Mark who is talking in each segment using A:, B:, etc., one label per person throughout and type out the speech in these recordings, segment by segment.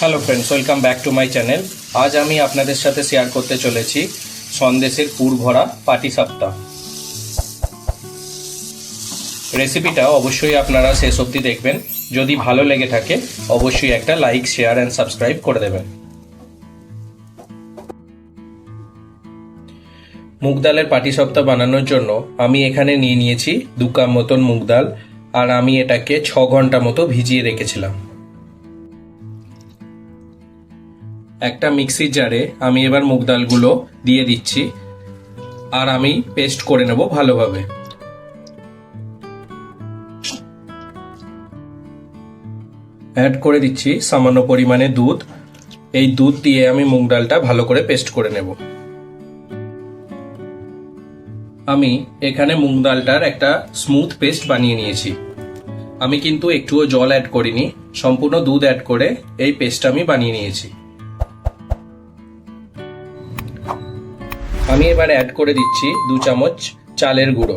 A: Hello friends welcome back to my channel আজ আমি আপনাদের সাথে শেয়ার করতে চলেছি সন্দেশের পুর ভরা পাটি সাপ্তাহ রেসিপিটা অবশ্যই আপনারা শেষ অবধি দেখবেন। যদি ভালো লেগে থাকে, অবশ্যই একটা লাইক শেয়ার অ্যান্ড সাবস্ক্রাইব করে দেবেন। মুগ ডালের পাটি সপ্তাহ বানানোর জন্য আমি এখানে নিয়ে নিয়েছি দু কাপ মতন মুগ ডাল, আর আমি এটাকে ছ ঘণ্টা মতো ভিজিয়ে রেখেছিলাম। একটা মিক্সির জারে আমি এবার মুগ ডালগুলো দিয়ে দিচ্ছি। আর আমি পেস্ট করে নেব ভালোভাবে। অ্যাড করে দিচ্ছি সামান্য পরিমাণে দুধ। এই দুধ দিয়ে আমি মুগ ডালটা ভালো করে পেস্ট করে নেব। আমি এখানে মুগ ডালটার একটা স্মুথ পেস্ট বানিয়ে নিয়েছি। আমি কিন্তু একটুও জল অ্যাড করিনি। সম্পূর্ণ দুধ অ্যাড করে এই পেস্টটা আমি বানিয়ে নিয়েছি। আমি এবার অ্যাড করে দিচ্ছি দু চামচ চালের গুঁড়ো।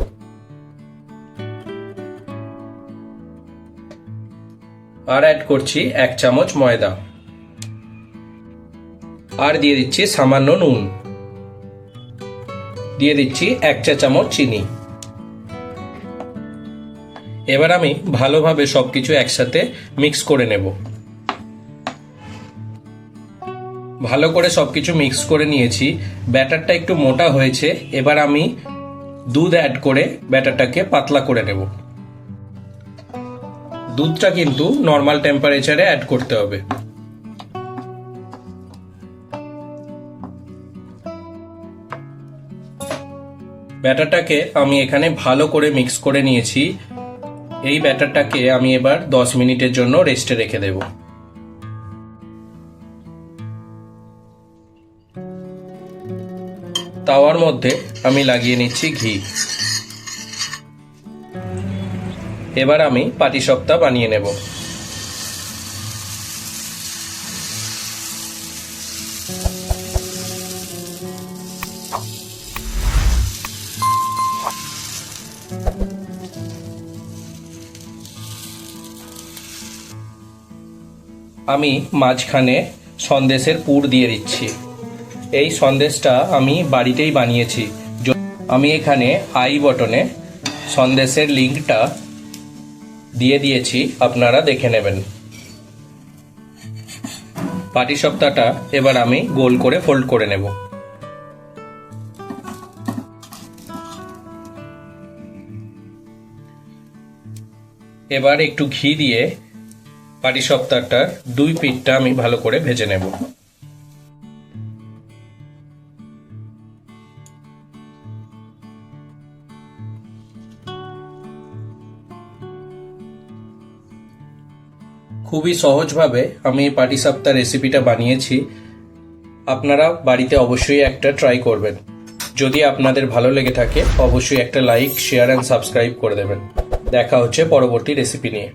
A: আর অ্যাড করছি এক চামচ ময়দা। আর দিয়ে দিচ্ছি সামান্য নুন। দিয়ে দিচ্ছি এক চা চামচ চিনি। এবার আমি ভালোভাবে সবকিছু একসাথে মিক্স করে নেব। ভালো করে সবকিছু মিক্স করে নিয়েছি। ব্যাটারটা একটু মোটা হয়েছে, এবার আমি দুধ অ্যাড করে ব্যাটারটাকে পাতলা করে নেব। দুধটা কিন্তু নর্মাল টেম্পারেচারে অ্যাড করতে হবে। ব্যাটারটাকে আমি এখানে ভালো করে মিক্স করে নিয়েছি। এই ব্যাটারটাকে আমি এবার দশ মিনিটের জন্য রেস্টে রেখে দেব। তাওয়ার মধ্যে আমি লাগিয়ে নিচ্ছি ঘি। এবার আমি পাটিসপ্তা বানিয়ে নেব। আমি মাঝখানে সন্দেশের পুর দিয়ে দিচ্ছি। এই সন্দেশটা আমি বাড়িতেই বানিয়েছি। আমি এখানে আই বটনে সন্দেশের লিঙ্কটা দিয়ে দিয়েছি, আপনারা দেখে নেবেন। পাটি সপ্তাহটা এবার আমি গোল করে ফোল্ড করে নেব। এবার একটু ঘি দিয়ে পাটি সপ্তাহটার দুই পিঠটা আমি ভালো করে ভেজে নেব। খুবই সহজভাবে আমি এই পাটি সাপ্তা রেসিপিটা বানিয়েছি। আপনারা বাড়িতে অবশ্যই একটা ট্রাই করবেন। যদি আপনাদের ভালো লেগে থাকে, অবশ্যই একটা লাইক শেয়ার অ্যান্ড সাবস্ক্রাইব করে দেবেন। দেখা হচ্ছে পরবর্তী রেসিপি নিয়ে।